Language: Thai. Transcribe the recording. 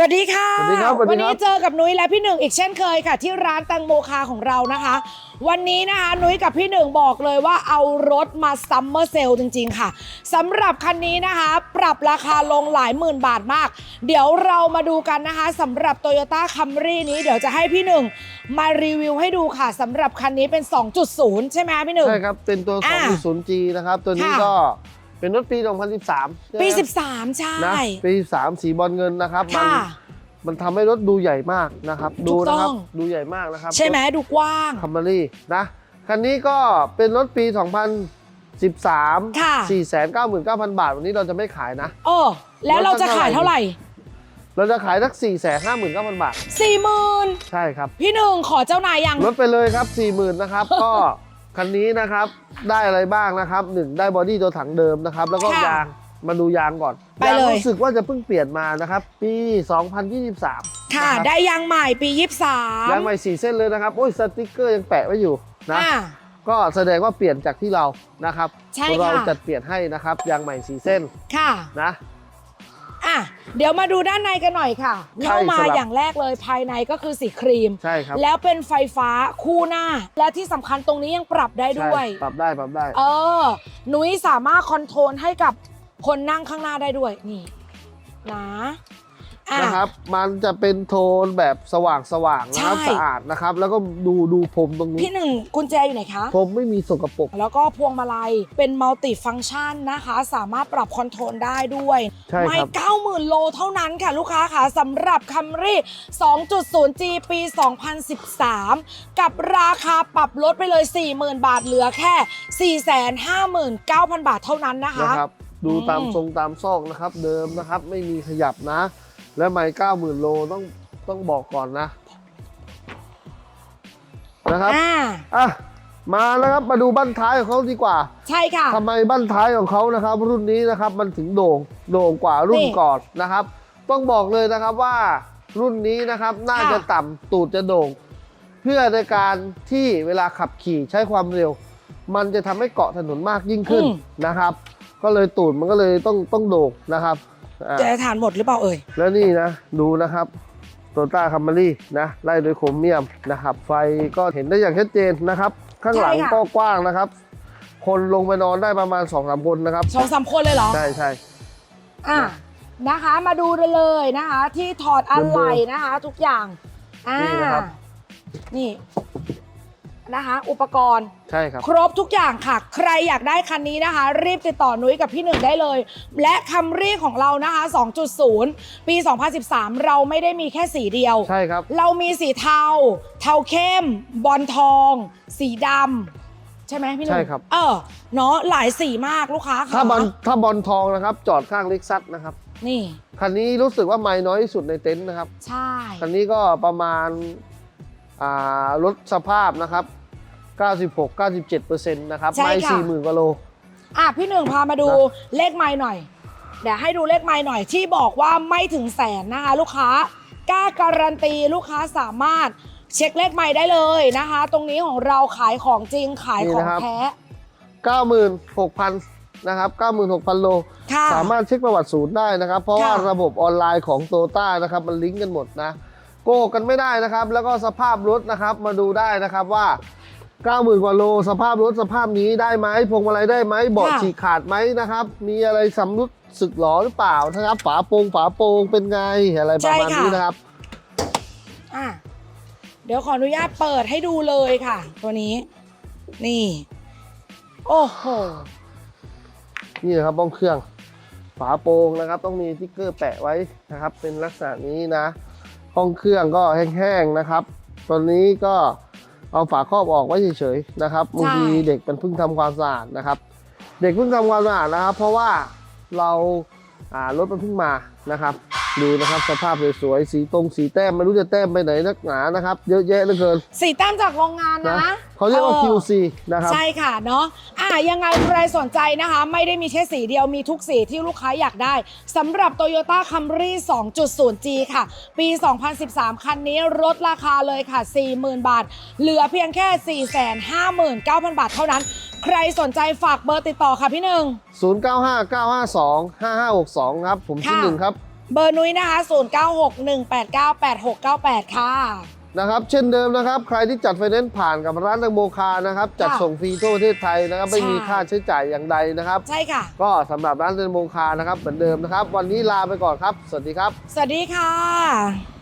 วัสดีค่ะ สวัสดีครับสวัสดีครับ วันนี้เจอกับนุ้ยและพี่หนึ่งอีกเช่นเคยค่ะ ที่ร้านแตังโมคาของเรานะคะ วันนี้นะคะนุ้ยกับพี่หนึ่งบอกเลยว่าเอารถมาซัมเมอร์เซลจริง ๆ ค่ะสำหรับคันนี้นะคะ ปรับราคาลงหลายหมื่นบาทมาก เดี๋ยวเรามาดูกันนะคะสำหรับ Toyota Camry นี้เดี๋ยวจะให้พี่หนึ่งมารีวิวให้ดูค่ะสำหรับคันนี้เป็น 2.0 ใช่ไหมคะพี่หนึ่งใช่ครับเป็นตัวอ่า 2.0G นะครับตัวนี้ค่ะก็ เป็นรถปี 2013ปีใช่ไหม13 ใช่ นะปี13สีบอลเงินนะครับ มันค่ะ มันทำให้รถดูใหญ่มากนะครับถูดูกต้นะองครับดูใหญ่มากนะครับใช่ไหมดูกว้าง คัมเบอรี่นะ คันนี้ก็เป็นรถปี 2013 ค่ะ 499,000 บาท วันนี้เราจะไม่ขายนะเออแล้วเราจะขายเท่าไหร่เราจะขายสัก 459,000 บาท สี่หมื่นใช่ครับ พี่หนึ่งขอเจ้านายยัง ลดไปเลยครับ 40,000นะครับ ก็ คันนี้นะครับได้อะไรบ้างนะครับหนึ่งได้บอดี้ตัวถังเดิมนะครับ แล้วก็ค่ะยางมาดูยางก่อนไปยางเลย รู้สึกว่าจะเพิ่งเปลี่ยนมานะครับ ปี 2023ค่ะนรับได้ยางใหม่ปี 23ยางใหม่สี่เส้นเลยนะครับโอ้ยสติกเกอร์ยังแปะไว้อยู่นะ อ่า ก็แสดงว่าเปลี่ยนจากที่เรานะครับ ใช่เราค่ะจัดเปลี่ยนให้นะครับยางใหม่สี่เส้นค่ะ นะ อะเดี๋ยวมาดูด้านในกันหน่อยค่ะใช่เข้ามาสลับ อย่างแรกเลยภายในก็คือสีครีม ใช่ครับแล้วเป็นไฟฟ้าคู่หน้า และที่สำคัญตรงนี้ยังปรับได้ด้วย ใช่ปรับได้ปรับได้ เออนุ้ยสามารถคอนโทรลให้กับคนนั่งข้างหน้าได้ด้วย นี่นะอะ นะครับ มันจะเป็นโทนแบบสว่างสว่างๆนะครับใช่ สะอาดนะครับ แล้วก็ดูดูผมตรงนี้พี่หนึ่งกุญแจอยู่ไหนคะผมไม่มีสกปรกแล้วก็พวงมาลัยเป็นมัลติฟัง c t ชันนะคะ สามารถปรับคอนโทรลได้ด้วย ใช่ไม่ครับ 90,000 โลเท่านั้นค่ะ ลูกค้าค่ะสำหรับ Camry 2.0G ปี 2013 กับราคาปรับลดไปเลย 40,000 บาทเหลือแค่ 459,000 บาทเท่านั้นนะคะ นะครับ ดูตามอืมทรงตามซอกนะครับ เดิมนะครับ ไม่มีขยับนะ และไม่เก้าหมื่นโลต้องต้องบอกก่อนนะ นะครับอ่าอะมาแล้วครับมาดูบั้นท้ายของเขาดีกว่าใช่ค่ะ ทำไมบั้นท้ายของเขานะครับ รุ่นนี้นะครับมันถึงโด่งโด่งกว่ารุ่นนี่ก่อนนะครับ ต้องบอกเลยนะครับว่ารุ่นนี้นะครับน่าค่ะ จะต่ำตูดจะโด่ง เพื่อในการที่เวลาขับขี่ใช้ความเร็ว มันจะทำให้เกาะถนนมากยิ่งขึ้นนะครับ ก็เลยตูดมันก็เลยต้องต้องโด่งนะครับอ่า จะทานหมดหรือเปล่าเอ่ย แล้วนี่นะ ดูนะครับโตต้าคัมมารี่นะไล่โดยโครเมียมนะครับ ไฟก็เห็นได้อย่างชัดเจนนะครับ ข้างหลังใช่ค่ะก็กว้างนะครับ คนลงไปนอนได้ประมาณ2อสามคนนะครับสองสามคนเลยเหรอ ใช่ใช่อะนะคะมาดูได้เลยนะคะ ที่ถอดอะไหล่นะคะ ทุกอย่างอ่านี่ นะครับนี่นะคะ อุปกรณ์ ใช่ครับ ครบทุกอย่างค่ะ ใครอยากได้คันนี้นะคะ รีบติดต่อนุ้ยกับพี่หนึ่งได้เลย และคัมรี่ของเรานะคะ 2.0 ปี 2013 เราไม่ได้มีแค่สีเดียว ใช่ครับ เรามีสีเทา เทาเข้ม บอลทอง สีดำใช่ไหมพี่หนึ่งใช่ครับ เออเนาะหลายสีมากลูกค้าค่ะถ้าบอลถ้าบอลทองนะครับ จอดข้างเล็กซัสนะครับ นี่ คันนี้รู้สึกว่าไม่น้อยที่สุดในเต็นท์นะครับ ใช่ คันนี้ก็ประมาณอ่ารถสภาพนะครับ 96-97%นะครับไม่สี่หมื่นกว่าโล อะพี่หนึ่งพามาดูนะ เลขไม้หน่อย เดี๋ยวให้ดูเลขไม้หน่อยที่บอกว่าไม่ถึงแสนนะคะลูกค้ากล้าการันตีลูกค้าสามารถเช็คเลขไม้ได้เลยนะคะ ตรงนี้ของเราขายของจริงขายของแท้96,000นะครับ96,000 โล ค่ะ สามารถเช็คประวัติศูนย์ได้นะครับ เพราะว่าค่ะ ระบบออนไลน์ของโตต้านะครับมันลิงก์กันหมดนะ โกหกกันไม่ได้นะครับ แล้วก็สภาพรถนะครับมาดูได้นะครับว่า 90,000กว่าโลสภาพรถสภาพนี้ได้ไหมพวงมาลัยได้ไหมเบาะค่ะฉีกขาดไหมนะครับ มีอะไรสำรุดสึกหรอหรือเปล่านะครับ ฝาโปรงฝาโปรงเป็นไงอะไรประมาณนี้นะครับอะเดี๋ยวขออนุญาตเปิดให้ดูเลยค่ะ ตัวนี้ นี่ โอ้โหนี่นะครับบ้องเครื่อง ฝาโปรงนะครับ ต้องมีสติ๊กเกอร์แปะไว้นะครับ เป็นลักษณะนี้นะห้องเครื่องก็แห้งๆนะครับตอนนี้ก็ เอาฝาครอบออกไว้เฉยๆนะครับบางทีเด็กมันเพิ่งทำความสะอาดนะครับ เด็กเพิ่งทำความสะอาดนะครับ เพราะว่าเราอ่ารถมันเพิ่งมานะครับ ดูนะครับสภาพสวยๆสีตรงสีแต้มไม่รู้จะแต้มไปไหนนักหนานะครับ เยอะแยะเหลือเกิน สีแต้มจากโรงงานนะนะเขาเรียกว่าออ QC นะครับใช่ค่ะเนาะอะยังไงใครสนใจนะคะ ไม่ได้มีแค่สีเดียวมีทุกสีที่ลูกค้าอยากได้สำหรับ Toyota Camry 2.0G ค่ะ ปี 2013 คันนี้ลดราคาเลยค่ะ 40,000 บาท เหลือเพียงแค่ 459,000 บาทเท่านั้น ใครสนใจฝากเบอร์ติดต่อค่ะพี่หนึ่ง0959525562 ครับ ผมชื่อค่ะหนึ่งครับ เบอร์นุ้ยนะคะ 0961898698 ค่ะ นะครับเช่นเดิมนะครับ ใครที่จัดไฟแนนซ์ผ่านกับร้านแตงโมคานะครับ จัดค่ะส่งฟรีทั่วประเทศไทยนะครับ ไม่ใช่มีค่าใช้จ่ายอย่างใดนะครับ ใช่ค่ะ ก็สำหรับร้านแตงโมคานะครับ เหมือนเดิมนะครับ วันนี้ลาไปก่อนครับ สวัสดีครับ สวัสดีค่ะ